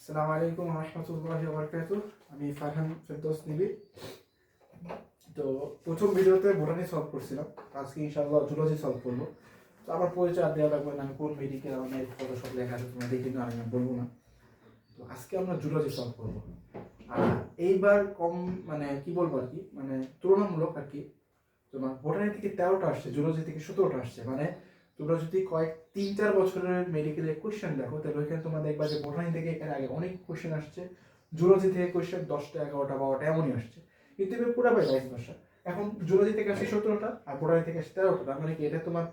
আসসালামু আলাইকুম রহমতুল্লাহি বারকাতু আমি ফারহান ফেরদৌস নিবি। তো প্রথম ভিডিওতে বোটানি সলভ করছিলাম। আজকে ইনশাআল্লাহ জুলজি সলভ করব। তো আমার পরিচয় আর দেওয়া লাগবে না আমি কোন মেডিকেল আমার কত সব লেখা আছে তোমরা দেখে নিও, আমি বলব না। তো আজকে আমরা জুলজি সলভ করব। আর এইবার কম মানে কি বলব আর কি মানে তুলনামূলক আর কি তোমার বোটানি থেকে তেরোটা আসছে জুলজি থেকে সতেরোটা আসছে। মানে তোমরা যদি কয়েক তিন চার বছরের মেডিকেলের কোশ্চেন দেখো, তাহলে ওইখানে তোমরা দেখবা যে বোটানি থেকে এর আগে অনেক কোশ্চেন আসছে। জুলজি থেকে কোয়েশ্চেন দশটা, এগারোটা, বারোটা, এমনই আসছে। কিন্তু এবার পুরো ভাই ভাইস ভাষা। এখন জুলজি থেকে আসছে সতেরোটা আর বোটানি থেকে আসছে তেরোটা। তার মানে কি এটা তোমার,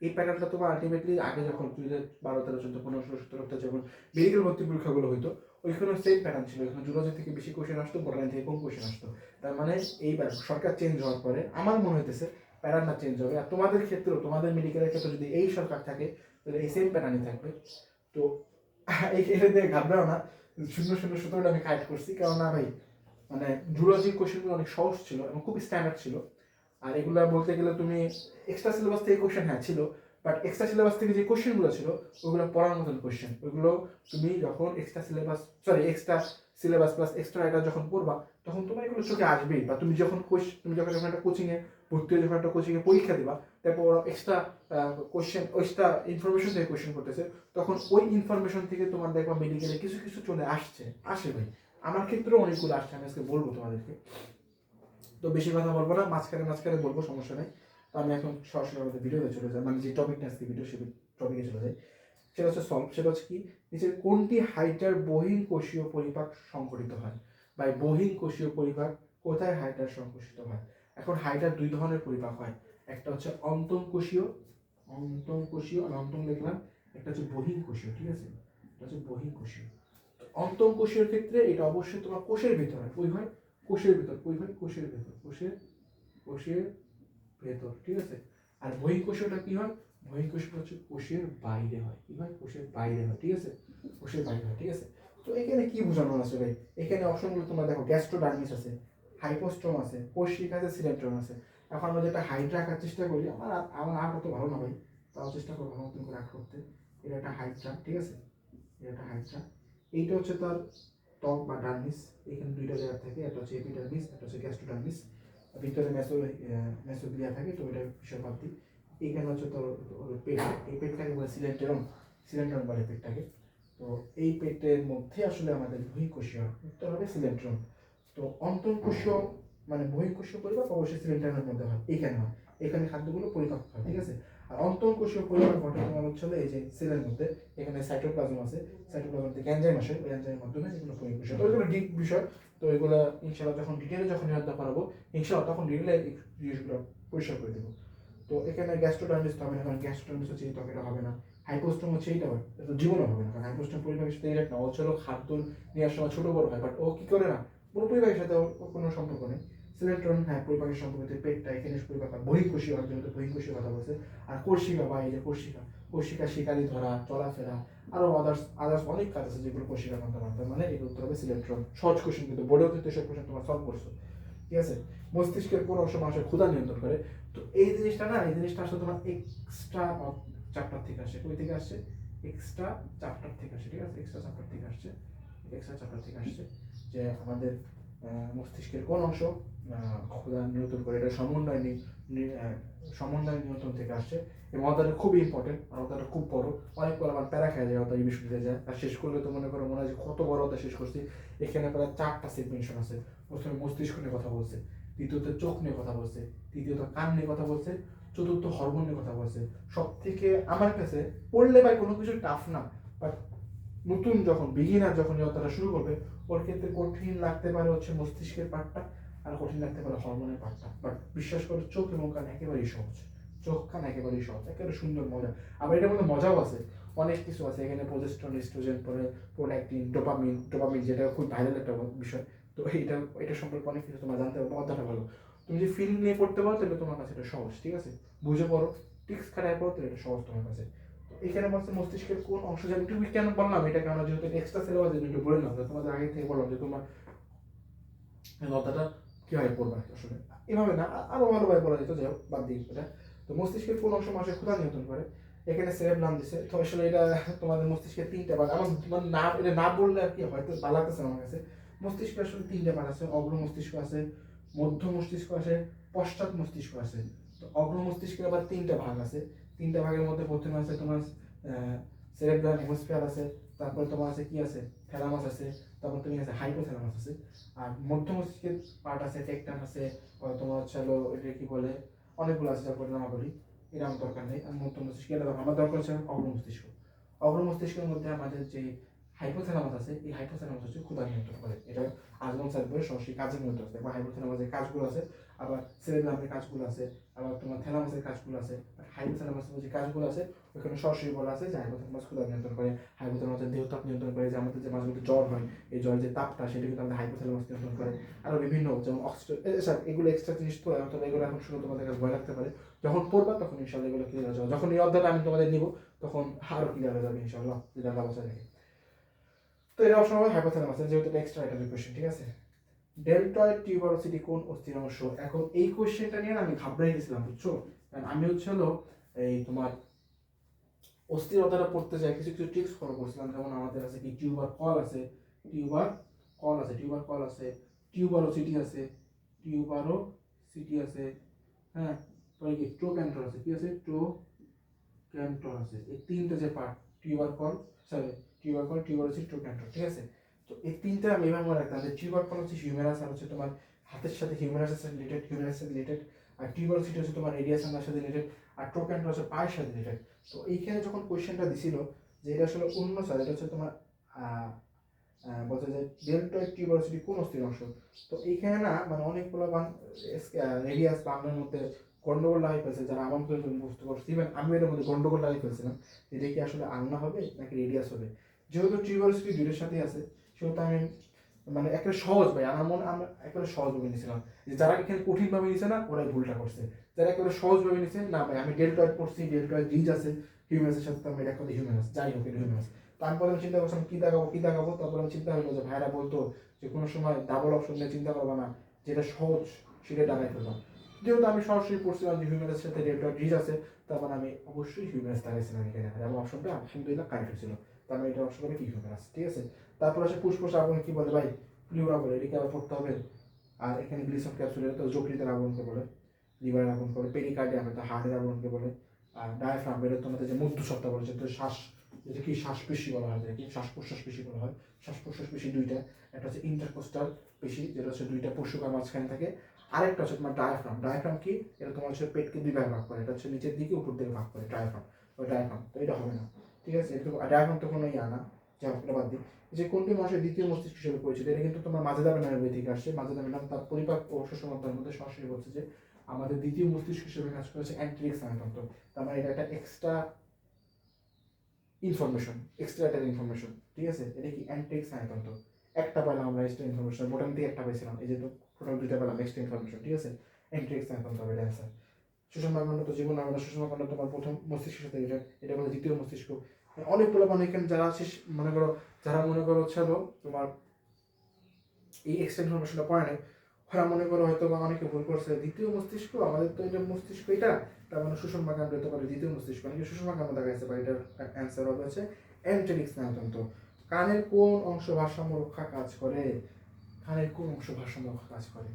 এই প্যাটার্নটা তোমার আলটিমেটলি আগে যখন দুই হাজার বারো, তেরো, চোদ্দ, পনেরো, ষোলো সতেরোটা যখন মেডিকেল ভর্তি পরীক্ষাগুলো হইতো ওইখানে সেম প্যাটার্ন ছিল। এখানে জুলজি থেকে বেশি কোয়েশ্চেন আসতো, বোটানি থেকে কম কোশ্চেন আসতো। তার মানে এইবার সরকার চেঞ্জ হওয়ার পরে আমার মনে হইতেছে প্যাটার্নটা চেঞ্জ হবে। আর তোমাদের ক্ষেত্রেও, তোমাদের মেডিকেলের ক্ষেত্রে যদি এই সরকার থাকে তাহলে এই সেম প্যাটার্নই থাকবে। তো এই এটা দিয়ে ঘাবড়াও না। শূন্য শূন্য সতেরোটা আমি কাইট করছি। কারণ না ভাই মানে জুলজির কোশ্চেনগুলো অনেক সহজ ছিল এবং খুব স্ট্যান্ডার্ড ছিল। আর এগুলো বলতে গেলে তুমি এক্সট্রা সিলেবাস থেকে কোশ্চেন হ্যাঁ ছিল। বাট এক্সট্রা সিলেবাস থেকে যে কোশ্চেনগুলো ছিল, ওগুলো পড়ার মতন কোশ্চেন ওইগুলো তুমি যখন extra syllabus sorry extra syllabus plus extra এটা যখন পড়বা, তখন তোমার এগুলো চোখে আসবেই। বা তুমি যখন কোশ তুমি যখন একটা কোচিংয়ে ভর্তি হয়ে যখন একটা কোচিংয়ে পরীক্ষা দিবা, তারপর ওরা এক্সট্রা কোশ্চেন এক্সট্রা ইনফরমেশন থেকে কোশ্চেন করতেছে, তখন ওই ইনফরমেশন থেকে তোমার দেখবা মেডিকেলে কিছু কিছু চলে আসছে, আসে ভাই আমার ক্ষেত্রেও অনেকগুলো আসছে, আমি আজকে বলব তোমাদেরকে। তো বেশি কথা বলব না, মাঝখানে মাঝখানে বলব, সমস্যা নেই। তো আমি এখন সরাসরি আমাদের ভিডিওতে চলে যাই মানে যে টপিকটা আজকে ভিডিও সে টপিকে চলে যাই। সেটা হচ্ছে সলভ সেটা হচ্ছে কি? নিচের কোনটি হাইটার বহিন কোষীয় পরিপাক সংঘটিত হয়? বা বহিন কোষীয় পরিপাক কোথায় হাইটার সংঘটিত হয়? এখন হাইটার দুই ধরনের পরিপাক হয়। একটা হচ্ছে অন্তং কোষীয় অন্তং কোষীয় আর অন্তং লিখলাম একটা হচ্ছে বহিন কোষীয় ঠিক আছে? এটা হচ্ছে বহিন কোষীয় তো অন্তং কোষীয় ক্ষেত্রে এটা অবশ্যই তোমার কোষের ভিতর হয় কই হয় কোষের ভিতর কই হয় কোষের ভিতর, কোষের কোষের ভেতর, ঠিক আছে? আর বহিঃকোষীয়টা কি হয়? বহিঃকোষীয়টা হচ্ছে কোষের বাইরে হয়, কি হয়? কোষের বাইরে হয়, ঠিক আছে? কোষের বাইরে হয়, ঠিক আছে? তো এখানে কি বোঝানো আছে ভাই? এখানে অপশনগুলো তোমরা দেখো গ্যাস্ট্রোডার্মিস আছে। হাইপোস্ট্রোম আছে, কোষিক আছে সিলেন্ট্রম আছে। এখন আমরা যেটা হাইট রাখার চেষ্টা করি, আমার আমার আর্ট অত ভালো না ভাই, তাও চেষ্টা করব মতন করে আর্ট করতে। এটা একটা হাইট ট্রাক ঠিক আছে? এটা একটা হাইট ট্রাক এইটা হচ্ছে তার টপ বা ডার্মিস এখানে দুইটা জায়গা থাকে, একটা হচ্ছে এপিডার্মিস একটা হচ্ছে গ্যাস্ট্রোডার্মিস ভিতরে মেসো মেসোগ্লিয়া থাকে, তো এটা বিষয় বাদ এইখানে হচ্ছে তোর তোর পেট, এই পেটটাকে বলে সিলেন্টেরম সিলেন্ট্রম বলে পেটটাকে। তো এই পেটের মধ্যে আসলে আমাদের বহিঃকোষীয় উত্তর হবে সিলেন্ট্রম তো অন্তর্কোষীয় মানে বহিঃকোষীয় পরিপাক অবশ্যই সিলেন্ট্রমের মধ্যে হয়, এখানে হয়। এখানে খাদ্যগুলো পরিপাক হয়, ঠিক আছে? আর অন্তর্কোষীয় পরিপাক ঘটে তোমার হচ্ছে এই যে সেলের মধ্যে, এখানে সাইটোপ্লাজম আছে। সাইটোপ্লাজম থেকে এনজাইম আসে, ওই এনজাইমের মাধ্যমে এগুলো পরিকোষীয় তো এগুলো ডিপ বিষয়। তো এগুলো ইনশাআল্লাহ যখন ডিটেলে যখন নিরাদ্দা করাবো, ইনশাআল্লাহ তখন ডিটেলে জিনিসগুলো পরিষ্কার করে দেবো। তো এখানে গ্যাস্ট্রোডার্মিস হবে না, কারণ গ্যাস্ট্রোডার্মিস হচ্ছে এই ত্বকেটা হবে না। হাইপোস্টম হচ্ছে এইটা হয় এটা তো জীবনও হবে না, কারণ হাইপোস্টম পরিবারের সাথে এরকম না। ও খাদ্য নেওয়ার সময় ছোট বড় হয় বাট ও কি করে না? পুরো পরিবারের সাথে কোনো সম্পর্ক নেই। সিলেক্ট্রন হ্যাঁ পরিপাকের সম্পর্ক পেটটা এখানে পরিপাক হয় বহিঃকোষী যেহেতু বহিঃকোষী কথা বলছে। আর কোর্শিকা বা এই যে কোর্শিকা কোর্শিকা শিকারি ধরা, চলাফেরা, আরও আদার্স আদার্স অনেক কাজ আছে যেগুলো কোর্শিকা মানতে মানতে মানে এগুলো উত্তর হবে সিলেক্ট্রন সহজ কোশ্চেন কিন্তু বোর্ডেও কিন্তু এসব কোশ্চেন তোমার সলভ করছ। ঠিক আছে? মস্তিষ্কের কোন অংশ মানুষের ক্ষুধা নিয়ন্ত্রণ করে। তো এই জিনিসটা না, এই জিনিসটা আসলে তোমার এক্সট্রা চ্যাপ্টার থেকে আসে। কই থেকে আসছে এক্সট্রা চ্যাপ্টার থেকে আসে। ঠিক আছে? এক্সট্রা চ্যাপ্টার থেকে আসছে। এক্সট্রা চ্যাপ্টার থেকে আসছে। যে আমাদের মস্তিষ্কের কোন অংশ ক্ষুধা নিয়ন্ত্রণ করে, এটা সমন্বয় সমন্বয় নিয়ন্ত্রণ থেকে আসছে এবং অতাটা খুবই ইম্পর্টেন্ট অতাটা খুব বড়। অনেক বড় আমার প্যারা খেয়ে যায় অতা এই বিষয়টিতে যায়। আর শেষ করলে তো মনে করো মনে হয় কত বড় অতা শেষ করছি, এখানে প্রায় চারটা সেগমেন্টন আছে। প্রথমে মস্তিষ্ক নিয়ে কথা বলছে, দ্বিতীয়ত চোখ নিয়ে কথা বলছে, তৃতীয়ত কান নিয়ে কথা বলছে, চতুর্থ হরমোন নিয়ে কথা বলছে। সব থেকে আমার কাছে পড়লে ভাই কোনো কিছু টাফ না বাট নতুন যখন বিগিনার যখন যাত্রা শুরু করবে ওর ক্ষেত্রে কঠিন লাগতে পারে হচ্ছে মস্তিষ্কের পার্টটা, আর কঠিন লাগতে পারে হরমোনের পার্টটা। বাট বিশ্বাস করে, চোখ এবং কান একেবারেই সহজ। চোখ, কান একেবারেই সহজ, একেবারে সুন্দর মজা। আবার এটার মধ্যে মজাও আছে, অনেক কিছু আছে। এখানে প্রোজেস্ট্রন এস্ট্রোজেন পরে প্রোডাক্টিন ডোপামিন ডোপামিন যেটা খুব ভাইরাল একটা বিষয়। তো এটা এটা সম্পর্কে অনেক কিছু তোমার জানতে পারব অতটা ভালো। তুমি যদি ফিল্ম নিয়ে পড়তে পারো, তাহলে তোমার কাছে এটা সহজ, ঠিক আছে? বুঝে পড়ো টিক্স খাটায় পড়ো তাহলে এটা সহজ তোমার কাছে। এখানে বলছে মস্তিষ্কের কোন অংশ জানি তুমি কেন বললাম? এটা কেন যেহেতু এক্সট্রা সিলেবাস একটু বলে নাও তোমাদের আগে থেকে বললাম যে তোমার লতাটা কীভাবে পড়বে আসলে? এভাবে না, আ- আরও ভালোভাবে বলা যেত, যাই বাদ দিই এটা তো মস্তিষ্কের কোন অংশ মানুষের ক্ষুধা নিয়ন্ত্রণ করে? এখানে সেরেব নাম দিছে। তো আসলে এটা তোমাদের মস্তিষ্কের তিনটা ভাগ আমার তোমার না, এটা না বললে আর কি হয়তো ভালো লাগতেছে আমার কাছে। মস্তিষ্ক আসলে তিনটা ভাগ আছে। অগ্র মস্তিষ্ক আছে, মধ্য মস্তিষ্ক আছে, পশ্চাৎ মস্তিষ্ক আছে। তো অগ্র মস্তিষ্কের আবার তিনটা ভাগ আছে। তিনটা ভাগের মধ্যে প্রথমে আছে তোমার সেরেব্রাল হেমোস্ফিয়ার আছে, তারপরে তোমার আছে কি আছে? থ্যালামাস আছে, তারপর তুমি আছে হাইপোথ্যালামাস আছে। আর মধ্য মস্তিষ্কের পার্ট আছে টেকটাম আছে তোমার হচ্ছে হলো এটা কি বলে? অনেকগুলো আছে তারপরে নামা বলি এটা আমার দরকার নেই। আর মধ্য মস্তিষ্ক এটা আমার দরকার হচ্ছে অগ্র মস্তিষ্ক অগ্র মস্তিষ্কের মধ্যে আমাদের যে হাইপোথ্যালামাস আছে, এই হাইপোথ্যালামাস হচ্ছে ক্ষুধা নিয়ন্ত্রণ করে এটা আজমন স্যার বলে সরাসরি কাজের নিয়ন্ত্রণ আছে, বা হাইপোথ্যালামাসের কাজগুলো আছে আবার সেরেব্রামের কাজগুলো আছে, আবার তোমার থ্যালামাসের কাজগুলো আছে হাইপোথ্যালামাসের যে কাজগুলো আছে ওখানে সরাসরি বলা আছে যে হাইপোথ্যালামাস ক্ষুধা নিয়ন্ত্রণ করে হাইপোথ্যালামাসের দেহতাপ নিয়ন্ত্রণ করে, যে আমাদের যে মাঝে মধ্যে জ্বর হয়, এই জ্বরের যে তাপটা সেটা কিন্তু আমাদের হাইপোথ্যালামাস নিয়ন্ত্রণ করে। আরও বিভিন্ন, যেমন অক্সিজেন এগুলো এক্সট্রা জিনিস তো অথবা এগুলো এখন শুনে তোমাদের কাছে ভয় লাগতে পারে। যখন পড়বা তখন ইনশাল্লাহ এগুলো ক্লিয়ার হয়ে যাবে। যখন এই অধ্যায়টা আমি তোমাদের নিব, তখন আরও ক্লিয়ার হয়ে যাবে ইনশাল্লাহ যদি আল্লাহ বসে রাখে তো এটা অপশন হবে যেহেতু এটা এক্সট্রা একটা কোয়েশ্চেন ঠিক আছে? ডেল্টয়েড টিউবারোসিটি কোন অস্থির অংশ? এখন এই কোয়েশ্চেনটা নিয়ে আমি ঘাবড়ে গেছিলাম, বুঝছ? কারণ আমি হচ্ছে হলো এই তোমার অস্থিরতাটা পড়তে যাই কিছু কিছু ট্রিক্স ফলো করছিলাম। যেমন আমাদের আছে কি টিউবার কল আছে। টিউবার কল আছে টিউবার কল আছে টিউবারও সিটি আছে টিউবারও সিটি আছে হ্যাঁ? পরে কি টো ক্যান্টর আছে। কি আছে? টো ক্যান্টর আছে। এই তিনটা যে part tubercle sorry tubercle tuberosity trochanter ঠিক আছে? তো এই তিনটা আমি এবার মনে রাখতাম যে টিউবার কল হচ্ছে হিউমেরাস আর হচ্ছে তোমার হাতের সাথে হিউমেরাসের সাথে রিলেটেড হিউমেরাসের সাথে রিলেটেড আর টিউবার সিটি হচ্ছে তোমার রেডিয়াস সাথে রিলেটেড আর টো ক্যান্টর হচ্ছে পায়ের সাথে রিলেটেড তো এইখানে যখন কোয়েশ্চেনটা দিছিল যে এটা আসলে অন্য স্যার এটা হচ্ছে তোমার বলতে যে ডেল্টয়েড টিউবারসিটি কোন অস্থির অংশ? তো এইখানে না মানে অনেকগুলো রেডিয়াস বাংলার মধ্যে গন্ডগোল লাগাই ফেলছে, যারা আমার একজন বুঝতে পারছি ইভেন আমি এর মধ্যে গন্ডগোল লাগাই ফেলছিলাম এটা কি আসলে আলনা হবে নাকি রেডিয়াস হবে? যেহেতু টিউবারসিটি দুটোর সাথেই আছে সেহেতু আমি মানে একটা সহজ ভাই আমার মনে আমরা একেবারে সহজ ভাবে নিয়েছিলাম যে যারা এখানে কঠিন ভাবে নিছে না, ওরাই ভুলটা করছে। যারা একেবারে সহজ ভাবে নিছে, না ভাই, আমি ডেল্টয়েড পড়ছি ডেল্টয়েড রিজ আছে হিউম্যান্সের সাথে আমি করি হিউম্যান্স যাই হোক এটা হিউম্যান্স তারপরে আমি চিন্তা করছিলাম, কি দেখাবো কি দেখাবো? তারপরে আমি চিন্তা হলো যে ভাইরা বলতো যে কোনো সময় ডাবল অপশন নিয়ে চিন্তা করব না, যেটা সহজ সেটা ডাকাই ফেললাম যেহেতু আমি সরাসরি পড়ছিলাম যে হিউম্যানের সাথে ডেল্টয়েড রিজ আছে তারপর আমি অবশ্যই হিউম্যান্স দাঁড়িয়েছিলাম এখানে। এবং অপশনটা আলহামদুলিল্লাহ কারেক্ট হয়েছিল। তার মানে এটা হবে কি হিউম্যান্স ঠিক আছে? তারপর আছে পুষ্পস আবরণ কি বলে, ভাই প্লিউরা বলে, এটাকে আবার পড়তে হবে। আর এখানে গ্লিসন ক্যাপসুলের তো যকৃতের আবরণকে বলে লিভারের আবরণ করে পেরিকার্ডিয়াম এটা হার্টের আবরণকে বলে, আর ডায়াফ্রাম এটা তোমাদের যে মধ্য সত্তা বলে, যেটা শ্বাস, যেটা কি শ্বাস পেশি বলা হয় যেটা কি শ্বাস প্রশ্বাস পেশি বলা হয়। শ্বাস প্রশ্বাস পেশি দুইটা, একটা হচ্ছে ইন্টারকোস্টাল পেশি, যেটা হচ্ছে দুইটা পশুকার মাঝখানে থাকে, আরেকটা হচ্ছে তোমার ডায়াফ্রাম ডায়াফ্রাম কি? এটা তোমার হচ্ছে পেটকে দুই ভাগে ভাগ করে, এটা হচ্ছে নিচের দিকে উপর দিকে ভাগ করে ডায়াফ্রাম ওই ডায়াফ্রাম তো এটা হবে না। ঠিক আছে? এটা ডায়াফ্রাম তো কোনো ইয়া না যা এটা বাদ দিই। যে কোনটি মানুষের দ্বিতীয় মস্তিষ্ক হিসেবে পরিচিত, এটা কিন্তু তোমার মাঝেদার নামের বই থেকে আসছে। মাঝেদার নাম তার পরিপাক ও অধ্যয়নের মধ্যে সরাসরি বলছে যে, আমাদের দ্বিতীয় মস্তিষ্ক হিসেবে কাজ করেছে অ্যান্ট্রিক স্নায়ুতন্ত্র তার মানে এটা একটা এক্সট্রা ইনফরমেশন এক্সট্রা একটা ইনফরমেশন ঠিক আছে? এটা কি অ্যান্ট্রিক স্নায়ুতন্ত্র একটা পেলাম আমরা এক্সট্রা ইনফরমেশন মোটামুটি একটা পেয়েছিলাম এই যে তো টোটাল দুইটা পেলাম এক্সট্রা ইনফরমেশন ঠিক আছে? অ্যান্ট্রিক স্নায়ুতন্ত্র এটা অ্যান্সার সুষম তো জীবন মানদণ্ড সুষম মানদণ্ড তোমার প্রথম মস্তিষ্কের সাথে, এটা এটা বলে দ্বিতীয় মস্তিষ্ক। অনেকগুলো মানে এখানে যারা আছে, মনে করো, যারা মনে করো হচ্ছে তোমার এই এক্সট্রা ইনফরমেশনটা পড়ে নাই, ওরা মনে করো হয়তো বা অনেকে ভুল করছে। দ্বিতীয় মস্তিষ্ক, আমাদের তো এটা মস্তিষ্ক এটা, তার মানে সুষমা কাণ্ড হতে পারে দ্বিতীয় মস্তিষ্ক। অনেকে সুষমা কাণ্ড দেখা যাচ্ছে বা এটার অ্যান্সার হবে হচ্ছে অ্যান্টেরিক স্নায়ুতন্ত্র কানের কোন অংশ ভারসাম্য রক্ষা কাজ করে? কানের কোন অংশ ভারসাম্য রক্ষা কাজ করে?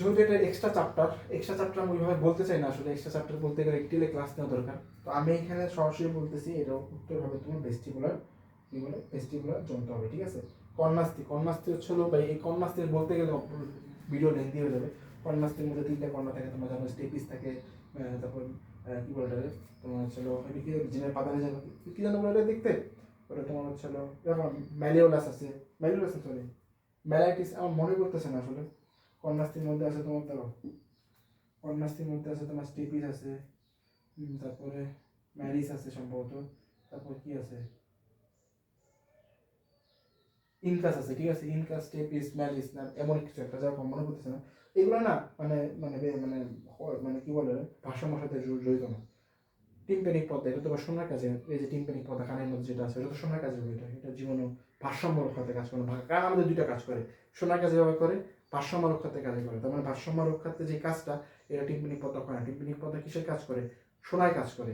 যেহেতু এটা এক্সট্রা চ্যাপ্টার এক্সট্রা চ্যাপ্টার আমি ওইভাবে বলতে চাই না, আসলে এক্সট্রা চ্যাপ্টার বলতে গেলে একটি ক্লাস নেওয়া দরকার। তো আমি এখানে সরাসরি বলতেছি, এটা উত্তর হবে তোমার ভেস্টিবুলার কি বলে? ভেস্টিবুলার যন্ত্র হবে, ঠিক আছে? কন্যাস্তি কন্যাস্তি হচ্ছে হলো ভাই, এই কন্যাস্তি বলতে গেলে ভিডিও লেন্দি হয়ে যাবে। কন্যাস্তির মধ্যে তিনটা কন্যা থাকে, তোমার যেমন স্টেপিস থাকে তারপর কি বলে ওটাকে? তোমার হচ্ছে হলো এদিকে জিনের পাতা যেন কি জানো বলে দেখতে? ওটা তোমার হচ্ছে হলো ম্যালিওলাস আছে ম্যালিওলাস সরি ম্যালাইটিস আমার মনে করতেছে না আসলে। কন্যাস্তির মধ্যে আছে তোমার দেখো কন্যাস্তির মধ্যে আছে? তোমার স্টেপিস আছে। তারপরে ম্যারিস আছে সম্ভবত। তারপর কি আছে? ইনকাস আছে, ঠিক আছে? ইনকাস টেপিস ম্যালিস না, এমন কিছু একটা যা মনে করতেছে না। এগুলো না মানে মানে মানে মানে কি বলে ভাষার সাথে জড়িত না। টিম্পেনিক পদ্মা এটা তোমার সোনার কাজে, এই যে টিম্পেনিক পদ্মা কানের মধ্যে যেটা আছে, এটা তো সোনার কাজে এটা। এটা জীবনে ভারসাম্য রক্ষাতে কাজ করে কারণ আমাদের দুইটা কাজ করে। সোনার কাজে ব্যবহার করে ভারসাম্য রক্ষাতে কাজে করে। তার মানে ভারসাম্য রক্ষাতে যে কাজটা, এটা টিম্পেনিক পদ্মা করে না। টিম্পেনিক পদ্মা কিসের কাজ করে? সোনায় কাজ করে।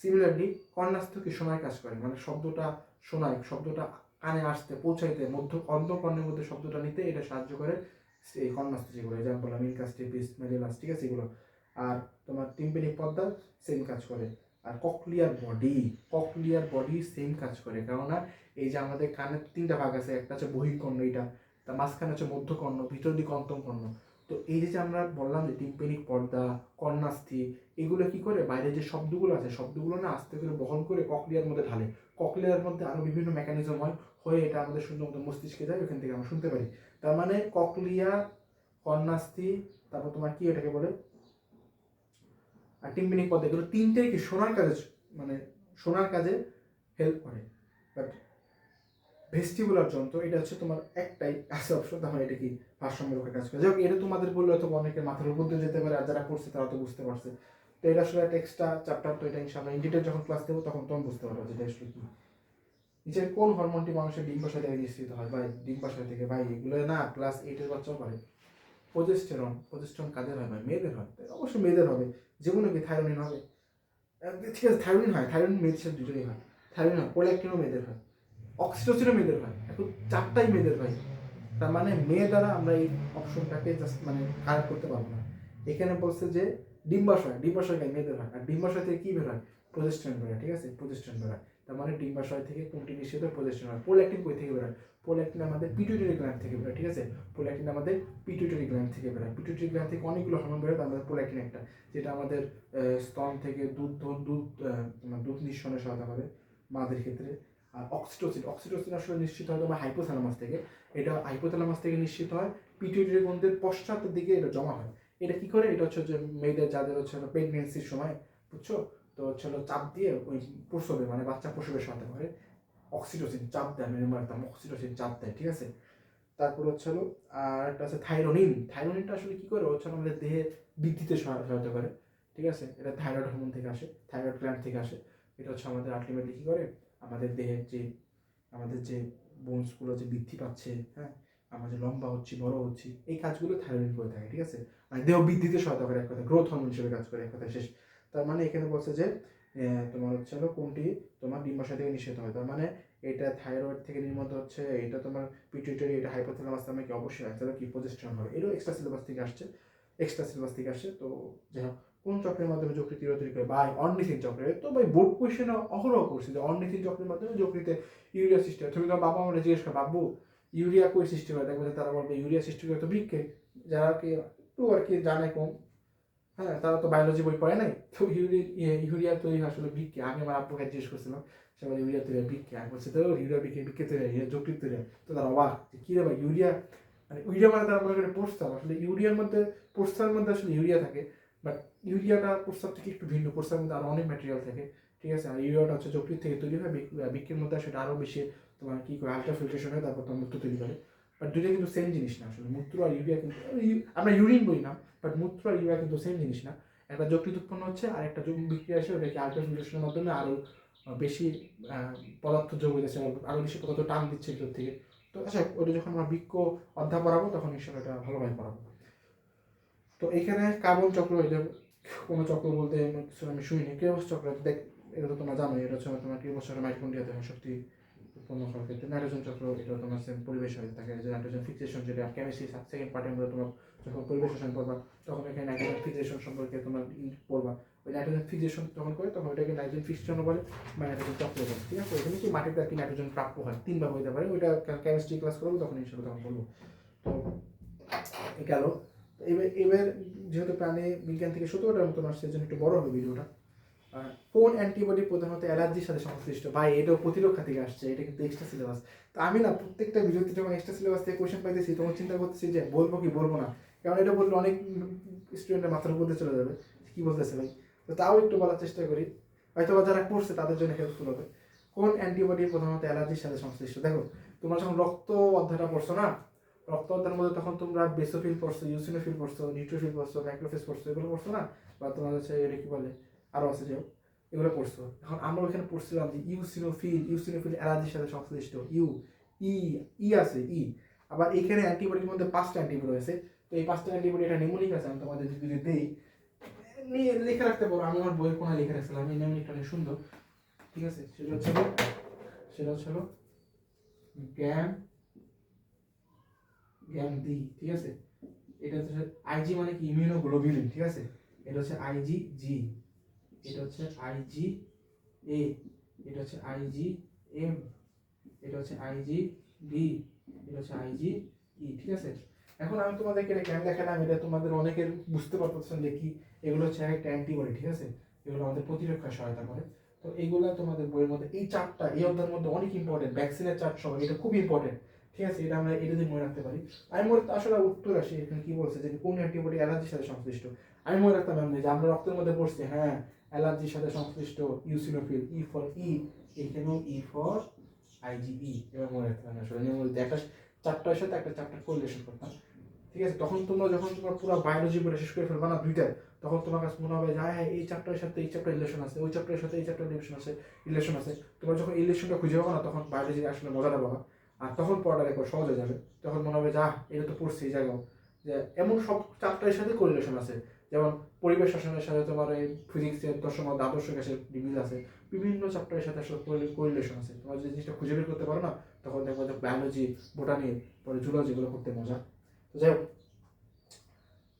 সিমিলারলি কর্ণাস্থ কি শোনায় কাজ করে? মানে শব্দটা শোনায় শব্দটা কানে আসতে, পৌঁছাইতে, মধ্য, অন্তকর্ণের মধ্যে শব্দটা নিতে এটা সাহায্য করে এই কর্ণাস্থ যেগুলো। যেমন বললাম ইনকাস টেপিস মেলিনাস ঠিক আছে এগুলো। আর তোমার টিম্পেনিক পর্দা সেম কাজ করে। আর cochlear body cochlear body same কাজ করে। কেননা, এই যে আমাদের কানের তিনটা ভাগ আছে, একটা হচ্ছে বহির্কর্ণ এইটা তার মাঝখানে হচ্ছে মধ্যকর্ণ, ভিতর দিকে অন্তঃকর্ণ। তো এই যে আমরা বললাম যে টিম্পেনিক পর্দা কর্ণাস্থি এগুলো কি করে? বাইরে যে শব্দগুলো আছে, শব্দগুলো না আস্তে করে বহন করে ককলিয়ার মধ্যে ঢালে। ককলিয়ার মধ্যে আরও বিভিন্ন মেকানিজম হয়, হয়ে এটা আমাদের শূন্য মতো মস্তিষ্কে যায়, ওখান থেকে আমরা শুনতে পারি। তার মানে ককলিয়া কর্ণাস্থি তারপর তোমার কি এটাকে বলে? আর টিম্পেনিক পর্দা, এগুলো তিনটেই কি শোনার কাজে মানে শোনার কাজে হেল্প করে। বাট ভেস্টিবুলার যন্ত্র, এটা হচ্ছে তোমার একটাই আছে অপশন তাহলে এটা কি ভারসাম্য রক্ষার কাজ করে? যাই হোক, এটা তোমাদের বললে হয়তো অনেকের মাথার উপর দিয়ে যেতে পারে, আর যারা পড়ছে তারা তো বুঝতে পারছে। তো এটা আসলে একটা এক্সট্রা চ্যাপ্টার তো এটা ইনশাল্লাহ ইন্ডিটেল যখন ক্লাস দেবো, তখন তখন বুঝতে পারব যে এটা আসলে কি। নিচের কোন হরমোনটি মানুষের ডিম্বাশয় থেকে নিঃসৃত হয়? ভাই ডিম্বাশয় থেকে, ভাই, এগুলো না ক্লাস এইটের বাচ্চাও পারে। প্রজেস্টেরন প্রজেস্টেরন কাদের হয় ভাই? মেয়েদের হয়। অবশ্যই মেয়েদের হবে যেমন কি থাইরোনিন হবে। ঠিক আছে থাইরোনিন হয় থাইরোনিন মেয়েদের দুটোই হয়। থাইরোনিন হয় প্রোল্যাক্টিনও মেয়েদের হয়। অক্সিটোসিনও মেয়েদের হয় এখন চারটাই মেয়েদের হয় তার মানে মেয়ে দ্বারা আমরা এই অপশনটাকে জাস্ট মানে কারেক্ট করতে পারব না। এখানে বলছে যে ডিম্বাশয় ডিম্বাশয় মেয়েদের হয়? আর ডিম্বাশয় থেকে কী বের হয়? প্রজেস্ট্রন বের ঠিক আছে? প্রজেস্ট্রন বের হয়। তার মানে ডিম্বাশয় থেকে কোনটি নিশ্চিত প্রজেস্ট্রন হয়। প্রোল্যাক্টিন কই থেকে বের হয়? প্রোল্যাক্টিন আমাদের পিটুইটারি গ্ল্যান্ড থেকে বেরোয় ঠিক আছে? প্রোল্যাক্টিন আমাদের পিটুইটারি গ্ল্যান্ড থেকে বের হয়। পিটুইটারি গ্ল্যান্ড থেকে অনেকগুলো হরমোন বের তার মধ্যে প্রোল্যাক্টিন একটা, যেটা আমাদের স্তন থেকে দুধ দুধ তোমার দুধ নিঃসরণে সহায়তা করে। মাদের ক্ষেত্রে আর অক্সিটোসিন অক্সিটোসিন আসলে নিশ্চিত হয় তোমার হাইপোথ্যালামাস থেকে। এটা হাইপোথ্যালামাস থেকে নিশ্চিত হয় পিটুইটারি গ্রন্থের পশ্চাতের দিকে এটা জমা হয়। এটা কি করে? এটা হচ্ছে যে মেয়েদের যাদের হচ্ছে প্রেগনেন্সির সময়, বুঝছ? তো হচ্ছে চাপ দিয়ে ওই প্রসবে মানে বাচ্চা প্রসবের সাথে করে অক্সিটোসিন চাপ দেয় মেনে মারতাম অক্সিটোসিন চাপ দেয়, ঠিক আছে? তারপর হচ্ছে হলো আর একটা আছে থাইরোনিন থাইরোনিনটা আসলে কী করে? হচ্ছে আমাদের দেহে বৃদ্ধিতে সহায়- সহায়তা করে, ঠিক আছে? এটা থাইরয়েড হরমোন থেকে আসে থাইরয়েড গ্ল্যান্ড থেকে আসে। এটা হচ্ছে আমাদের আলটিমেটলি কী করে? আমাদের দেহের যে, আমাদের যে বোনসগুলো যে বৃদ্ধি পাচ্ছে হ্যাঁ? আমরা যে লম্বা হচ্ছি, বড় হচ্ছি, এই কাজগুলো থাইরয়েড করে থাকে, ঠিক আছে? মানে দেহ বৃদ্ধিতে সহায়তা করে, এক কথা গ্রোথ হরমোন হিসেবে কাজ করে, এক কথা শেষ। তার মানে এখানে বলছে যে তোমার হচ্ছে হলো কোনটি? তোমার ডিম্বাশয় থেকে নিষেধ হয়। তার মানে এটা থাইরয়েড থেকে নির্মিত হচ্ছে, এটা তোমার পিটুইটারি এটা হাইপোথ্যালামাস নামে কি? অবশ্যই আছে কি? প্রজেস্ট্রন হবে। এটাও এক্সট্রা সিলেবাস থেকে আসছে এক্সট্রা সিলেবাস থেকে আসছে। তো যাই হোক কোন চক্রের মাধ্যমে যকৃতি তৈরি করে? ভাই অর্নিথিন চক্রে। তো ভাই বোর্ড কোয়েশ্চেন অহরহ করছি যে অর্নিথিন চক্রের মাধ্যমে যকৃতে ইউরিয়া হয়। তুমি তো বাবা আমরা জিজ্ঞেস করো, বাবু, ইউরিয়া কই সৃষ্টি হয়? দেখবে তারা বলবে, ইউরিয়া করে তো বৃক্ষে যারা কি একটু আর কি জানে কম। হ্যাঁ তারা তো বায়োলজি বই পড়ে নাই। তো ইউরিয়া ইউরিয়া তৈরি আসলে বৃক্ষে আমি আমার আব্বুকে জিজ্ঞেস করছিলাম, সে বলে, ইউরিয়া তৈরি বৃক্ষে আমি বলছি, তো ইউরিয়া বৃক্ষে বৃক্ষে তৈরি হয় যকৃত তৈরি তো তারা অবাক কী রে ভাই, ইউরিয়া? মানে ইউরিয়া মানে তারা মনে করে প্রস্তাব আসলে ইউরিয়ার মধ্যে প্রস্তাবের মধ্যে আসলে ইউরিয়া থাকে। বাট ইউরিয়াটা প্রস্তাব থেকে একটু ভিন্ন প্রস্তাবের মধ্যে আরও অনেক ম্যাটেরিয়াল থাকে। ঠিক আছে? আর ইউরিয়াটা হচ্ছে যকৃত থেকে তৈরি হয় বৃক- বৃক্ষের মধ্যে সেটা আরও বেশি তোমার কী করে আলট্রা ফিল্ট্রেশন হয়, তারপর তোমার মূত্র তৈরি করে। বাট দুইটা কিন্তু সেম জিনিস না আসলে। মূত্র আর ইউরিয়া কিন্তু আমরা ইউরিন বলি না বাট মূত্র আর ইউরিয়া কিন্তু সেম জিনিস না। একটা যকৃত উৎপন্ন হচ্ছে, আর একটা যৌগ বিক্রিয়া আসে, ওটাকে আলট্রা ফিল্ট্রেশনের মাধ্যমে আরও বেশি পদার্থ যোগ হয়ে যাচ্ছে আরও বেশি পদার্থ টান দিচ্ছে ভিতর থেকে। তো আচ্ছা ওটা যখন আমরা বৃক্ষ অধ্যায় পড়াবো তখন ইনশাল্লাহ এটা ভালোভাবে পড়াবো তো এখানে কার্বন চক্র এটা কোনো চক্র বলতে কিছু আমি শুনিনি ক্রিবস চক্র? দেখ, এটা তো তোমরা জানো এটা হচ্ছে তোমার ক্রিবস চক্র মাইটোকন্ড্রিয়াতে শক্তি উৎপন্ন করার ক্ষেত্রে। নাইট্রোজেন চক্র, এটা তোমার সেম পরিবেশ হয়ে থাকে। যে নাইট্রোজেন ফিক্সেশন যেটা কেমিস্ট্রি সেকেন্ড পার্টের মধ্যে তোমার যখন পরিবেশ শোষণ করবা, তখন এখানে নাইট্রোজেন ফিক্সেশন সম্পর্কে তোমার পড়বা। ওই নাইট্রোজেন ফিক্সেশন যখন করে, তখন ওইটাকে নাইট্রোজেন ফিক্সেশনও বলে, বা নাইট্রোজেন চক্র বলে। ঠিক আছে? ওইখানে কি মাটিতে আর কি নাইট্রোজেন প্রাপ্য হয়? তিনবার হইতে পারে। ওইটা কেমিস্ট্রি ক্লাস করব, তখন ইনশাল্লাহ তখন বলব। তো গেল। এবার এবার যেহেতু প্রাণী বিজ্ঞান থেকে সতেরোটার মতন আসছে জন্য একটু বড় হবে ভিডিওটা। কোন অ্যান্টিবডি প্রধানত অ্যালার্জির সাথে সংশ্লিষ্ট? ভাই এটাও প্রতিরক্ষা থেকে আসছে, এটা কিন্তু এক্সট্রা সিলেবাস তো আমি না প্রত্যেকটা ভিডিওতে যখন এক্সট্রা সিলেবাস থেকে কোয়েশ্চেন পাইতেছি, তখন চিন্তা করতেছি যে বলব কি বলব না? কারণ এটা বললে অনেক স্টুডেন্টের মাথার উপর চলে যাবে কি বলতেছে ভাই? তো তাও একটু বলার চেষ্টা করি। হয়তো যারা পড়ছে তাদের জন্য হেল্পফুল হবে। কোন অ্যান্টিবডি প্রধানত অ্যালার্জির সাথে সংশ্লিষ্ট? দেখো, তোমরা যখন রক্ত অধ্যায়টা পড়ছো না রক্ত অধ্যায়ের মধ্যে তখন তোমরা বেসোফিল পড়ছো ইউসিনোফিল পড়ছো নিউট্রোফিল পড়ছো ম্যাক্রোফেস পড়ছো এগুলো পড়ছো না? বা তোমার হচ্ছে এটা কি বলে আরও আছে যে এগুলো পড়ছো এখন আমরা ওখানে পড়ছিলাম যে ইউসিনোফিল ইউসিনোফিল অ্যালার্জির সাথে সংশ্লিষ্ট। ইউ, ই ই আছে, ই। আবার এখানে অ্যান্টিবডির মধ্যে পাঁচটা অ্যান্টিবডি রয়েছে। তো এই পাঁচটা অ্যান্টিবডি, এটা নিমোনিক আছে, আমি তোমাদের যদি দেই, নিয়ে লিখে রাখতে পারো। আমি আমার বইয়ের কোনায় লিখে রাখছিলাম, এই নেমনিকটা অনেক সুন্দর। ঠিক আছে? সেটা হচ্ছে সেটা হচ্ছে হলো গ্যাম গ্যাম ডি ঠিক আছে? এটা হচ্ছে আইজি মানে কি? ইমিউনোগ্লোবিউলিন ঠিক আছে? এটা হচ্ছে আইজি জি এটা হচ্ছে আইজি এ। এটা হচ্ছে আইজি এম। এটা হচ্ছে আইজি ডি। এটা হচ্ছে আইজি ই, ঠিক আছে? এখন আমি তোমাদেরকে এটা কেন দেখালাম? এটা তোমাদের অনেকের বুঝতে পারতেছেন কি? এগুলো হচ্ছে একটা অ্যান্টিবডি, ঠিক আছে? এগুলো আমাদের প্রতিরক্ষা সহায়তা করে। তো এইগুলো তোমাদের বইয়ের মধ্যে এই চারটা, এই অধ্যায়ের মধ্যে অনেক ইম্পর্টেন্ট ভ্যাকসিনের চার্ট সহ এটা খুব ইম্পর্টেন্ট ঠিক আছে, এটা আমরা এটা দিয়ে মনে রাখতে পারি। আমি মনে আসলে উত্তর আসি, এখানে কি বলছে, যে কোন অ্যান্টিবডি অ্যালার্জির সাথে সংশ্লিষ্ট। আমি মনে রাখতাম যে আমরা রক্তের মধ্যে পড়ছি হ্যাঁ অ্যালার্জির সাথে সংশ্লিষ্ট ইউসিনোফিল ই ফর ই এখানেও ই ফর আইজিই এবার মনে রাখতে রাখতাম আসলে। নিয়ম বলতে একটা চারটার সাথে একটা চ্যাপ্টার কোরিলেশন করতাম। ঠিক আছে, তখন তোমরা যখন তোমরা পুরো বায়োলজি বলে শেষ করে ফেলবা না দুইটাই তখন তোমার কাছে মনে হবে যে হ্যাঁ এই চ্যাপ্টারের সাথে এই চ্যাপ্টার রিলেশন আছে, ওই চ্যাপ্টারের সাথে এই চ্যাপ্টার রিলেশন আছে রিলেশন আছে। তোমরা যখন রিলেশনটা খুঁজে পাবো না, তখন বায়োলজি আসলে মজাটা পাবা। আর তখন পড়াটা একবার সহজ হয়ে যাবে। তখন মনে হবে যা এটা তো পড়ছি জায়গাও যে এমন সব চাপটার সাথে কোরিলেশন আছে। যেমন পরিবেশ শাসনের সাথে তোমার এই ফিজিক্সের দশম আদর্শ গ্যাসের ডিগ্রি আছে। বিভিন্ন চ্যাপ্টারের সাথে আসলে কোরিলেশন আছে। তোমরা যদি জিনিসটা খুঁজে বের করতে পারো না, তখন দেখব যে বায়োলজি বোটানি পরে জুলজি গুলো করতে মজা। তো যাই হোক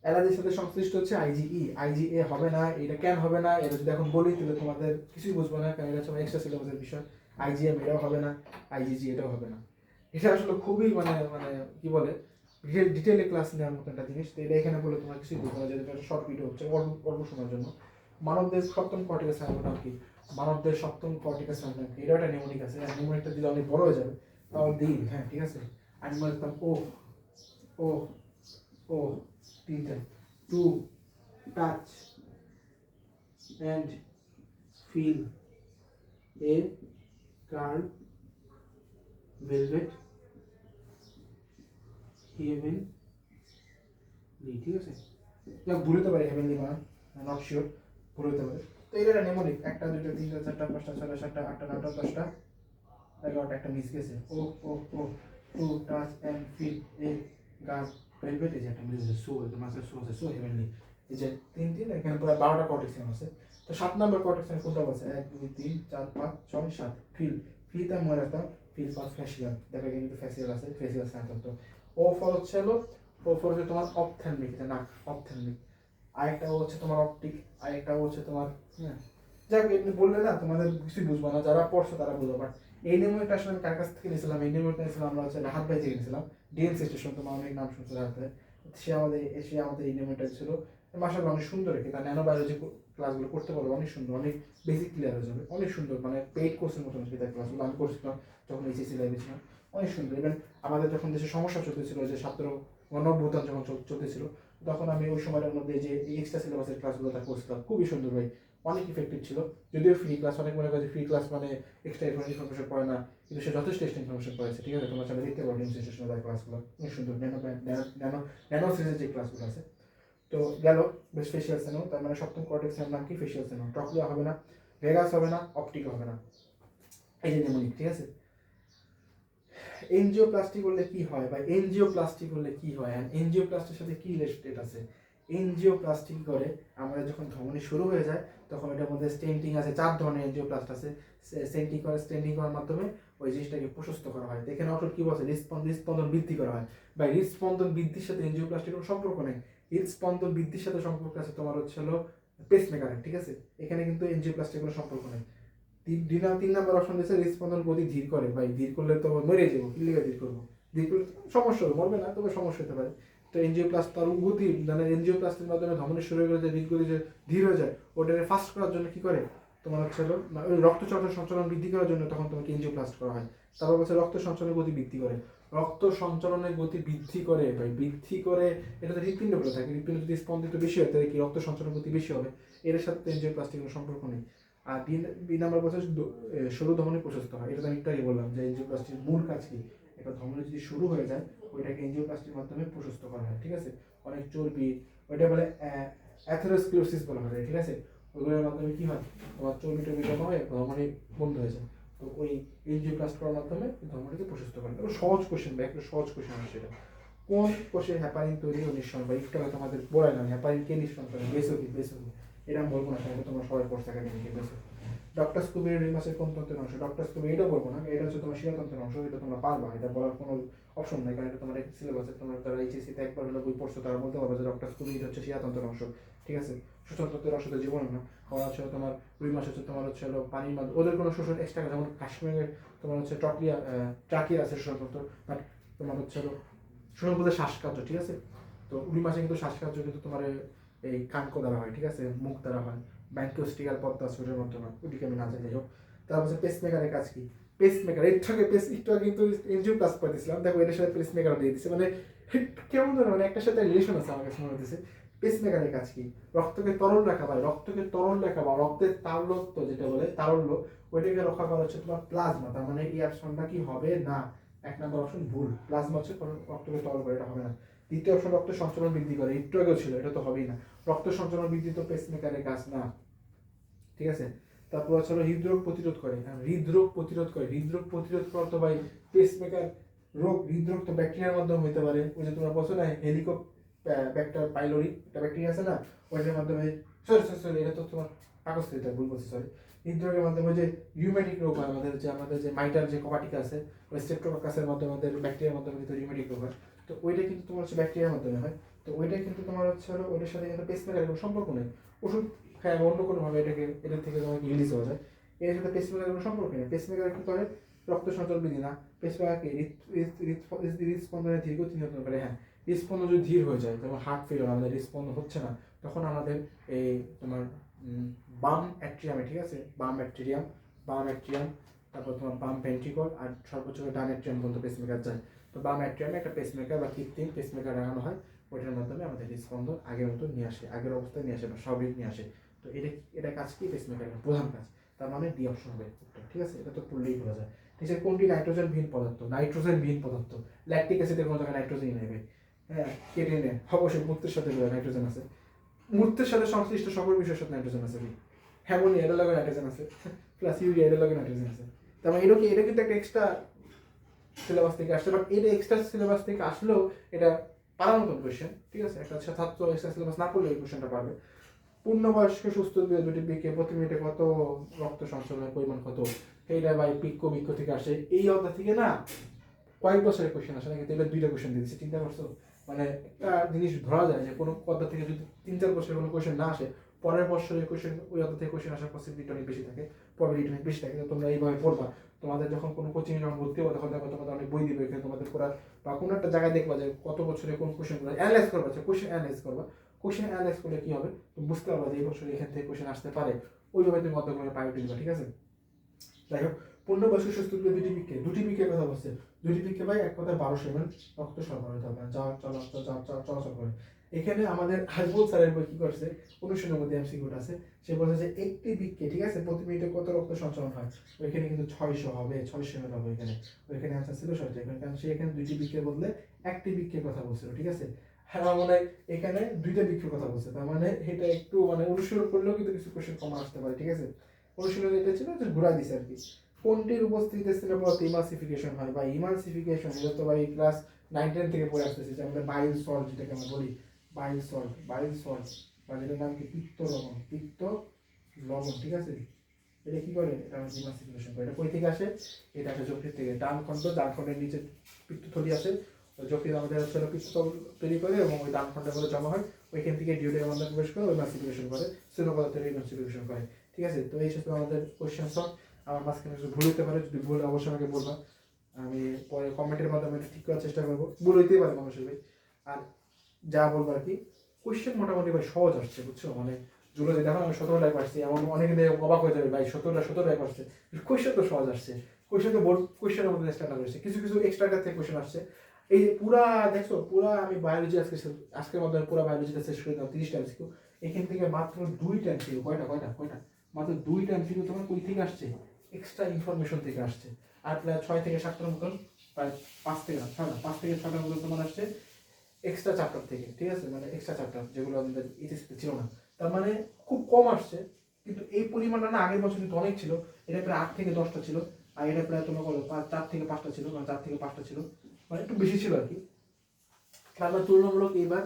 অ্যালার্জির সাথে সংশ্লিষ্ট হচ্ছে আইজিই আইজিএ হবে না, এটা কেন হবে না, এটা যদি এখন বলি, তাহলে তোমাদের কিছুই বুঝব না, কারণ এটা হচ্ছে এক্সট্রা সিলেবাসের বিষয়। আইজিএম এটাও হবে না আইজিজি এটাও হবে না। এটা আসলে খুবই মানে মানে কি বলে ডিটেলে ক্লাস নেওয়ার মতো একটা জিনিস। তো এটা এখানে বলে তোমার কিছুই বুঝব না যেটা শর্ট ভিডিও হচ্ছে, অল্প অল্প সময়ের জন্য। মানবদের সপ্তম সাইনের নাম কি? মানবদের সপ্তম কর্টিকাল সাইনের নাম কি? এটা একটা নিউমনিক আছে। নিউমনিকটা দিলে অনেক বড় হয়ে যাবে তাও দিই হ্যাঁ ঠিক আছে? আমি করতাম ও ও ও তিনটা to touch and feel a card velvet heaven পারি হেভেনলি মানে নট শিওর ভুলে হতে তো এটা একটা দুটো তিনটা, চারটা, পাঁচটা, ছয়টা, সাতটা, আটটা নটা দশটা, এগারোটা, একটা মিস গেছে। ও ও ও টাচ অ্যান্ড ফিল এ গাছ যে একটা মিস সো একদম আছে সো আছে সো হেভেনলি এই যে তিন তিন, এখানে প্রায় বারোটা কটেক্সিন আছে। তো সাত নম্বর কটেক্সিন কোনটা আছে এক, দুই, তিন, চার, পাঁচ, ছয়, সাত ফিল ফিলটা মনে রাখতাম ফিল ফর ফ্যাশিয়াল দেখা কিন্তু ফ্যাশিয়াল আছে ফেসিয়াল সাইন্স তো ও ফর হচ্ছে হলো ও ফর হচ্ছে তোমার অপথ্যালমিক নাক অপথ্যালমিক আরেকটা হচ্ছে তোমার অপটিক আরেকটা হচ্ছে তোমার হ্যাঁ। যাক, এমনি বললে না, তোমাদের কিছুই বুঝব না, যারা পড়ছো তারা বুঝব বাট এই নেমোটা আসলে আমি কার কাছ থেকে নিয়েছিলাম? এই নেমোটা নিয়েছিলাম, আমরা হচ্ছে রাহাত ভাই থেকে নিয়েছিলাম ডিএনসি স্টেশন তোমার অনেক নাম শুনছো রাহাত। সে আমাদের সে আমাদের এই নেমোটা ছিল। মাসাল্লাহ অনেক সুন্দর কি তার ন্যানো বায়োলজি ক্লাসগুলো করতে পারবে, অনেক সুন্দর, অনেক বেসিক ক্লিয়ার হয়ে যাবে, অনেক সুন্দর মানে পেইড কোর্সের মতন তার ক্লাসগুলো আমি করছিলাম যখন এইচএসসি লাইভে ছিলাম। অনেক সুন্দর। ইভেন আমাদের যখন দেশে সমস্যা চলতেছিল যে ছাত্র গণভ্যুত্থান যখন চল- চলতেছিল, তখন আমি ওই সময়ের মধ্যে যে এক্সট্রা সিলেবাসের ক্লাসগুলো তা করছিলাম, খুবই সুন্দর ভাই। অনেক ইফেক্টিভ ছিল। যদিও ফ্রি ক্লাস অনেক মনে করে ফ্রি ক্লাস মানে এক্সট্রা ইনফরমেশন পড়ে না, কিন্তু সে যথেষ্ট এক্সট্রা ইনফরমেশন পড়েছে, ঠিক আছে? তোমার সামনে দেখতে পারো ইনস্টিটিউশনে তার ক্লাসগুলো অনেক সুন্দর। ন্যানো ন্যানো ন্যানো সিরিজের যে ক্লাসগুলো আছে। তো গেল বেশ ফেসিয়াল সেনো তার মানে সপ্তম কর্টেক্সের নাম কি? ফেসিয়াল সেনো টকলিয়া হবে না ভেগাস হবে না অপটিক হবে না। এই যে নেমনিক ঠিক আছে? এনজিও প্লাস্টিক করলে কি হয় বা এনজিও প্লাস্টিক করলে কি হয়? আর এনজিও প্লাস্টিকের সাথে কি রিলেটেড আছে? এনজিও প্লাস্টিক করে আমাদের যখন ধমনী শুরু হয়ে যায়, তখন এটার মধ্যে স্টেন্টিং আছে, চার ধরনের এনজিও প্লাস্ট আছে স্টেন্টিং করে স্টেন্টিং করার মাধ্যমে ওই জিনিসটাকে প্রশস্ত করা হয়। এখানে অর্থাৎ কি বলছে? হৃদস্পন্দন বৃদ্ধি করা হয়। বা হৃদস্পন্দন বৃদ্ধির সাথে এনজিও প্লাস্টিক কোনো সম্পর্ক নেই। হৃদস্পন্দন বৃদ্ধির সাথে সম্পর্ক আছে তোমার হচ্ছে হলো পেসমেকারের ঠিক আছে? এখানে কিন্তু এনজিও প্লাস্টিক কোনো সম্পর্ক নেই। তিন নাম- তিন নম্বর অপশন দিয়েছে হৃদস্পন্দন গতি ধীর করে। ভাই, ধীর করলে তো মরে যাব, কি ধীর করব? ধীর করলে সমস্যা হবে, মরবে না, তবে সমস্যা হতে পারে। তো এনজিও প্লাস তার গতি মানে এনজিও প্লাস্টের মাধ্যমে ধমনের শুরু হয়ে যে হৃদগতি যে ধীর হয়ে যায় ওটাকে ফাস্ট করার জন্য কি করে? তোমার হচ্ছে হলো ওই রক্ত চলাচল সঞ্চালন বৃদ্ধি করার জন্য তখন তোমাকে এনজিও প্লাস্ট করা হয়। তারপর হচ্ছে রক্ত সঞ্চালনের গতি বৃদ্ধি করে। রক্ত সঞ্চালনের গতি বৃদ্ধি করে, ভাই, বৃদ্ধি করে, এটা তো হৃৎপিণ্ড বলে থাকে। হৃৎপিণ্ড যদি স্পন্দিত বেশি হয়, তাহলে কি রক্ত সঞ্চালন গতি বেশি হবে? এর সাথে এনজিও প্লাস্টিক কোনো সম্পর্ক নেই। আর তিন দুই নম্বর বছর সরু ধমনী প্রশস্ত হয়। এটা তো আমি একটু আগে বললাম যে এনজিও প্লাস্টিক মূল কাজ কি? একটা ধমনী যদি শুরু হয়ে যায়, ওইটাকে এনজিও প্লাস্টিক মাধ্যমে প্রশস্ত করা হয়, ঠিক আছে? অনেক চর্বি, ওইটা বলে অ্যাথেরোস্ক্লিরোসিস বলা হয়, ঠিক আছে? ওইগুলোর মাধ্যমে কী হয়? তোমার চর্বি টর্বি জমা হয়ে ধমনী বন্ধ হয়ে যায়। তো ওই এনজিও প্লাস্ট করার মাধ্যমে ধমনীকে প্রশস্ত করে এটা সহজ কোশ্চেন বা একটা সহজ কোশ্চেন আছে সেটা। কোন কোষে হ্যাপারিন তৈরি ও নিঃসরণ বা হয়তো আমাদের বলে না হ্যাপারিন কে নিঃসরণ করে বেসকি বেসকি এটা বলব না কারণ তোমরা সবাই পড়ছে একাডেমি ঠিক ডক্টর স্কুবির রিমাসের কোন তন্ত্রের অংশ? ডক্টর স্কুবি এটা বলব না, এটা হচ্ছে তোমার শিরাতন্ত্রের অংশ, এটা তোমরা পারবা, এটা বলার কোনো অপশন নাই, কারণ এটা তোমার সিলেবাসে তোমরা তারা এইচএসসি তে একবার হলো বই পড়ছো, তারা বলতে পারবে যে ডক্টর স্কুবি এটা হচ্ছে শিরাতন্ত্রের অংশ, ঠিক আছে? শোষণতন্ত্রের অংশ তো জীবন না ওরা হচ্ছে তোমার রুই মাছ হচ্ছে তোমার হচ্ছে হলো পানির মাধ্যমে ওদের কোনো শোষণ এক্সট্রা যেমন কাশ্মীরের তোমার হচ্ছে টকলিয়া ট্রাকিয়া আছে শোষণতন্ত্র বাট তোমার হচ্ছে হলো শোষণ বলতে শ্বাসকার্য, ঠিক আছে? তো রুই মাছে কিন্তু শ্বাসকার্য কিন্তু তোমার এই কানকো দ্বারা হয়, ঠিক আছে? মুখ দ্বারা হয়। ব্যাঙ্কোস্টিকাল পদ্মা সুরের মাধ্যমে ওটিকে আমি না যাই হোক। তারপর হচ্ছে পেসমেকারের কাজ কি? পেসমেকার এর থেকে পেস একটু আগে কিন্তু এনজিও ক্লাস করে দিয়েছিলাম দেখো এটার সাথে পেসমেকার দিয়ে দিচ্ছে মানে কেমন ধরনের মানে একটার সাথে রিলেশন আছে আমার কাছে মনে হতেছে পেসমেকারের কাজ কি? রক্তকে তরল রাখা বা রক্তকে তরল রাখা বা রক্তের তারল্য যেটা বলে, তারল্য, ওইটাকে রক্ষা করা হচ্ছে তোমার প্লাজমা তার মানে এই অপশনটা কি হবে? না। এক নম্বর অপশন ভুল। প্লাজমা হচ্ছে রক্তকে তরল করে, এটা হবে না। দ্বিতীয় অপশন রক্ত সঞ্চালন বৃদ্ধি করে। একটু আগেও ছিল এটা তো হবেই না। রক্ত সঞ্চালন বৃদ্ধি তো পেসমেকারের কাজ না। ঠিক আছে? তারপর হচ্ছে হলো হৃদরোগ প্রতিরোধ করে। হ্যাঁ, হৃদরোগ প্রতিরোধ করে। হৃদরোগ প্রতিরোধ করা তো ভাই পেসমেকার রোগ হৃদরোগ তো ব্যাকটেরিয়ার মাধ্যমে হতে পারে। ওই যে তোমরা বলছো না হেলিকো ব্যাকটার পাইলোরি একটা ব্যাকটেরিয়া আছে না? ওইটার মাধ্যমে সরি সরি সরি এটা তো তোমার এটা ভুল বলছি সরি হৃদরোগের মাধ্যমে যে ইউমেটিক রোগ হয় আমাদের যে আমাদের যে মাইটার যে কপাটিক আছে ওই স্টেপ্টোকাসের মাধ্যমে আমাদের ব্যাকটেরিয়ার মাধ্যমে কিন্তু ইউমেটিক রোগ হয়। তো ওইটা কিন্তু তোমার হচ্ছে ব্যাকটেরিয়ার মাধ্যমে হয়। তো ওইটা কিন্তু তোমার হচ্ছে হলো ওইটার সাথে কিন্তু পেসমেকারের কোনো সম্পর্ক নেই। ওষুধ হ্যাঁ অন্য কোনোভাবে এটাকে এটার থেকে তোমাকে রিলিজ হওয়া যায়। এর সাথে পেসমেকারের কোনো সম্পর্ক নেই। পেসমেকার কি করে? রক্ত সঞ্চালন বৃদ্ধি না। পেসমেকারকে হৃদস্পন্দনের ধীর গতি নিয়ন্ত্রণ করে হ্যাঁ হৃদস্পন্দন যদি ধীর হয়ে যায় যেমন হার্ট ফেলিওর আমাদের হৃদস্পন্দন হচ্ছে না। তখন আমাদের এই তোমার বাম অ্যাট্রিয়ামে ঠিক আছে? বাম অ্যাট্রিয়াম বাম অ্যাট্রিয়াম তারপর তোমার বাম ভেন্ট্রিকল আর সর্বোচ্চ ডান অ্যাট্রিয়াম পর্যন্ত পেসমেকার যায়। তো বাম অ্যাট্রিয়ামে একটা পেসমেকার বা কৃত্রিম পেসমেকার লাগানো হয়, ওইটার মাধ্যমে আমাদের হৃদস্পন্দন আগের মতো নিয়ে আসে, আগের অবস্থায় নিয়ে আসে বা স্বাভাবিক নিয়ে আসে। তো এটা এটা কাজ কি? পেসমেকারের প্রধান কাজ। তার মানে ডি অপশন হবে ঠিক আছে? এটা তো পড়লেই বোঝা যায়। ঠিক আছে, কোনটি নাইট্রোজেন বিহীন পদার্থ? নাইট্রোজেন বিহীন পদার্থ। ল্যাকটিক অ্যাসিডের কোনো জায়গায় নাইট্রোজেন নেবে হ্যাঁ কেটে নে। অবশ্যই মূর্তের সাথে নাইট্রোজেন আছে। মূর্তের সাথে সংশ্লিষ্ট সকল বিষয়ের সাথে নাইট্রোজেন আছে হ্যামোনিয়া এটার লগে নাইট্রোজেন আছে। প্লাস ইউরিয়া এটার লগে নাইট্রোজেন আছে। তার মানে এটা কি, এটা কিন্তু একটা এক্সট্রা সিলেবাস থেকে আসছে বাট এটা এক্সট্রা সিলেবাস থেকে আসলেও এটা পারার মতন কোয়েশ্চেন ঠিক আছে? একটা ছাত্র এক্সট্রা সিলেবাস না পড়লে এই কোয়েশ্চেনটা পারবে। পূর্ণবয়স্ক, সুস্থ দুটি পিকে প্রতি মিনিটে কত রক্ত সঞ্চালনের পরিমাণ কত? এইটা ভাই পিক্ষ, বিক্ষ থেকে আসে। এই অধ্যায় থেকে না কয়েক বছরের কোয়েশ্চেন আসে না কিন্তু এবার দুইটা কোয়েশ্চেন দিয়েছে, চিন্তা করছ? মানে একটা জিনিস ধরা যায় যে কোনো অধ্যায় থেকে যদি তিন চার বছরের কোনো কোয়েশ্চেন না আসে, পরের বছরের কোয়েশ্চেন ওই অধ্যায় থেকে কোয়েশ্চেন আসার পসিবিলিটি অনেক বেশি থাকে প্রবাবিলিটি অনেক বেশি থাকে তোমরা এইভাবে পড়বা। তোমাদের যখন কোনো কোচিং যখন ভর্তি হবে, তখন দেখো তোমাদের অনেক বই দিবে, এখানে তোমাদের পড়ার বা কোনো একটা জায়গায় দেখবা যে কত বছরে কোন কোয়েশ্চেনগুলো অ্যানালাইজ করবা যে কোয়েশ্চেন অ্যানালাইজ করবা। কোয়েশ্চেন অ্যানালাইজ করলে কি হবে? তুমি বুঝতে পারবা যে এই বছর এখান থেকে কোশ্চেন আসতে পারে। ওইভাবে তুমি অধ্যয়নের প্রায়োরিটি দিবা ঠিক আছে? যাই হোক পূর্ণবয়স্ক সুস্থ দুটি পিকে দুটি পিকের কথা বলছে। দুটি পিকে ভাই এক কথায় বারোশো এমএল রক্ত সরবরাহ হতে হবে যা চলাচল চলাচল করে। এখানে আমাদের হাজবুল স্যারের বই কি করছে অনুশীলনের মধ্যে এমসিকিউট আছে, সে বলছে যে একটি পিককে ঠিক আছে, প্রতি মিনিটে কত রক্ত সঞ্চালন হয়? ওইখানে কিন্তু ছয়শো হবে, ছয়শো এমএল হবে এখানে। ওইখানে আনসার ছিল ছয়শো কারণ সে এখানে দুইটি পিকের বদলে একটি বিক্ষের কথা বলছিল, ঠিক আছে? হ্যাঁ মনে এখানে দুইটা পিকের কথা বলছে, তার মানে এটা একটু মানে অনুশীলন করলেও কিন্তু কিছু কোশ্চেন কম আসতে পারে, ঠিক আছে? অনুশীলন এটা ছিল, যে ঘুরাই দিছে আর কি। কোনটির উপস্থিতিতে স্নেহপথ ইমাসিফিকেশন হয়? বা ইমাসিফিকেশন এটা তো ভাই ক্লাস নাইন টেন থেকে পড়ে আসতেছি, যে আমরা বাইল সল্ট যেটাকে আমরা বলি বাইল সল্ট বাইল সল্ট বা যেটার নাম কি? পিত্ত লবণ পিত্ত লবণ, ঠিক আছে? এটা কি করে? এটা আমাদের ইমাসিফিকেশন করে। এটা কই থেকে আসে? এটা আসে যকৃত থেকে। ডান খণ্ড, ডান খণ্ডের নিচে পিত্তথলি আছে। যকৃত আমাদের হলো পিত্ত তৈরি করে এবং ওই ডান খণ্ডে করে জমা হয়। ওইখান থেকে ডিউটের মধ্যে প্রবেশ করে ওই মাসিফিকেশন করে। স্নেহ পদার্থের ইমাসিফিকেশন করে। ঠিক আছে? তো এই সাথে আমাদের কোয়েশ্চেন সলভ আমার মাঝখানে কিছু ভুল হতে পারে। যদি ভুল অবশ্যই আমাকে বলবা। আমি পরে কমেন্টের মাধ্যমে ঠিক করার চেষ্টা করব। ভুল হইতেই পারে মানুষের। ভাই আর যা বলব আর কি কোয়েশ্চেন মোটামুটি ভাই সহজ আসছে, বুঝছ? মানে যে দেখো আমি সতেরো লাখ আসছি এমন অনেকে অবাক হয়ে যাবে, ভাই সতেরোটা সতেরো লাখ আসছে কোয়েশ্চেন তো সহজ আসছে। কোয়েশ্চেন তো বোর্ড কোয়েশ্চেনের মধ্যে স্ট্যান্ডার্ড হয়েছে কিছু কিছু এক্সট্রা থেকে কোয়েশ্চেন আসছে। এই যে পুরা, দেখছ, পুরা আমি বায়োলজি আজকে আজকের মাধ্যমে পুরা বায়োলজিটা শেষ করে দিলাম তিরিশটা এমসিকিউ এখান থেকে মাত্র দুইটা এমসিকিউ কয়টা কয়টা কয়টা? মাত্র দুইটা এমসিকিউ তোমার কই থেকে আসছে? এক্সট্রা ইনফরমেশন থেকে আসছে। আর প্রায় ছয় থেকে সাতটার মতন, প্রায় পাঁচ থেকে ছয় পাঁচ থেকে ছটার মতন তোমার আসছে। এক্সট্রা চ্যাপ্টার থেকে, ঠিক আছে? মানে এক্সট্রা চ্যাপ্টার যেগুলো আমাদের এইচএসসিতে ছিল না। তার মানে খুব কম আসছে, কিন্তু এই পরিমাণটা না আগের বছর কিন্তু অনেক ছিল। এটা প্রায় আট থেকে দশটা ছিল, আর এটা প্রায় তোমার বলো চার থেকে পাঁচটা ছিল মানে চার থেকে পাঁচটা ছিল। মানে একটু বেশি ছিল আর কি। তারপর তুলনামূলক এইবার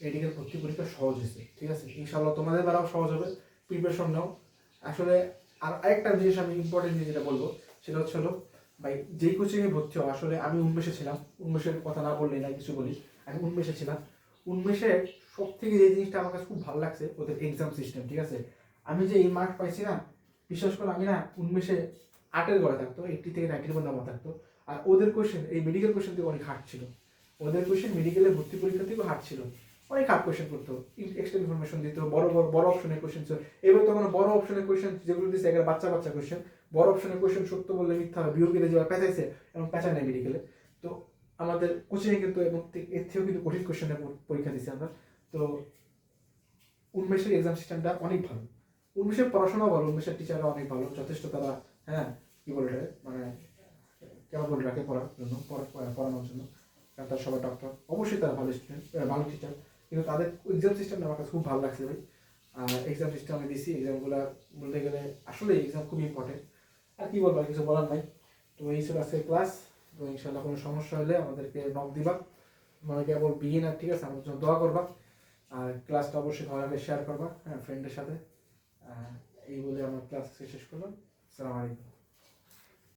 মেডিকেল ভর্তি পরীক্ষা সহজ হয়েছে, ঠিক আছে? ইনশাল্লাহ তোমাদের দ্বারাও সহজ হবে। প্রিপারেশন নাও। আসলে আর আরেকটা জিনিস আমি ইম্পর্টেন্ট যেটা বলব, সেটা হচ্ছে হলো, ভাই, যেই কোচিংয়ে ভর্তি হও, আসলে আমি উন্মেষে ছিলাম। উন্মেষের কথা না বললেই না, কিছু বলি আমি উন্মেষে ছিলাম। উন্মেষে সব থেকে যে জিনিসটা আমার কাছে খুব ভালো লাগছে, ওদের এক্সাম সিস্টেম ঠিক আছে? আমি যে এই মার্ক পাইছি না বিশ্বাস করে আমি না উন্মেষে আটের গড়ে থাকতো এইটটি থেকে নাইনটির মধ্যে আমার থাকতো। আর ওদের কোয়েশ্চেন এই মেডিকেল কোয়েশ্চেন থেকে অনেক হার্ড ছিল। ওদের কোয়েশ্চেন মেডিকেলের ভর্তি পরীক্ষা থেকেও হার্ড ছিল। অনেক হার্ড কোয়েশ্চেন করতো। এক্সট্রা ইনফরমেশন দিত, বড় বড় বড় অপশনের কোয়েশ্চেন ছিল। এবার মানে বড় অপশনের কোয়েশ্চেন যেগুলো দিচ্ছে এগুলো বাচ্চা বাচ্চা কোয়েশ্চেন বড় অপশনের কোয়েশ্চেন সত্য বললে মিথ্যা হবে, বিয়োগীরা যেভাবে পেঁচাইছে এবং পেঁচায় নেই মেডিকেলে তো আমাদের কোচিংয়ে কিন্তু এবং এর থেকেও কিন্তু কঠিন কোয়েশ্চেনের পরীক্ষা দিচ্ছি আমরা। তো উন্মেষের এক্সাম সিস্টেমটা অনেক ভালো। উন্মেষের পড়াশোনাও ভালো, উন্মেষের টিচাররা অনেক ভালো, যথেষ্ট তারা হ্যাঁ কি বলে মানে কেমন বলে রাখে পড়ার জন্য, পড়া- পড়া- পড়ানোর জন্য। কারণ তারা সবাই ডক্টর অবশ্যই তারা ভালো স্টুডেন্ট ভালো টিচার কিন্তু তাদের এক্সাম সিস্টেমটা আমার কাছে খুব ভালো লাগছে ভাই। আর এক্সাম সিস্টেম আমি দিছি এক্সামগুলো বলতে গেলে আসলে এক্সাম খুব ইম্পর্টেন্ট আর কি বলব, আর কিছু বলার নাই। তো এই ছিল আজকের ক্লাস তো ইনশাল্লাহ কোনো সমস্যা হলে আমাদেরকে নক দিবা। মানে কেবল বিয়ে না ঠিক আছে? আমাদের জন্য দোয়া করবা। আর ক্লাসটা অবশ্যই ভালো শেয়ার করবা হ্যাঁ ফ্রেন্ডের সাথে। এই বলে আমার ক্লাস শেষ করলাম। আসসালামু আলাইকুম।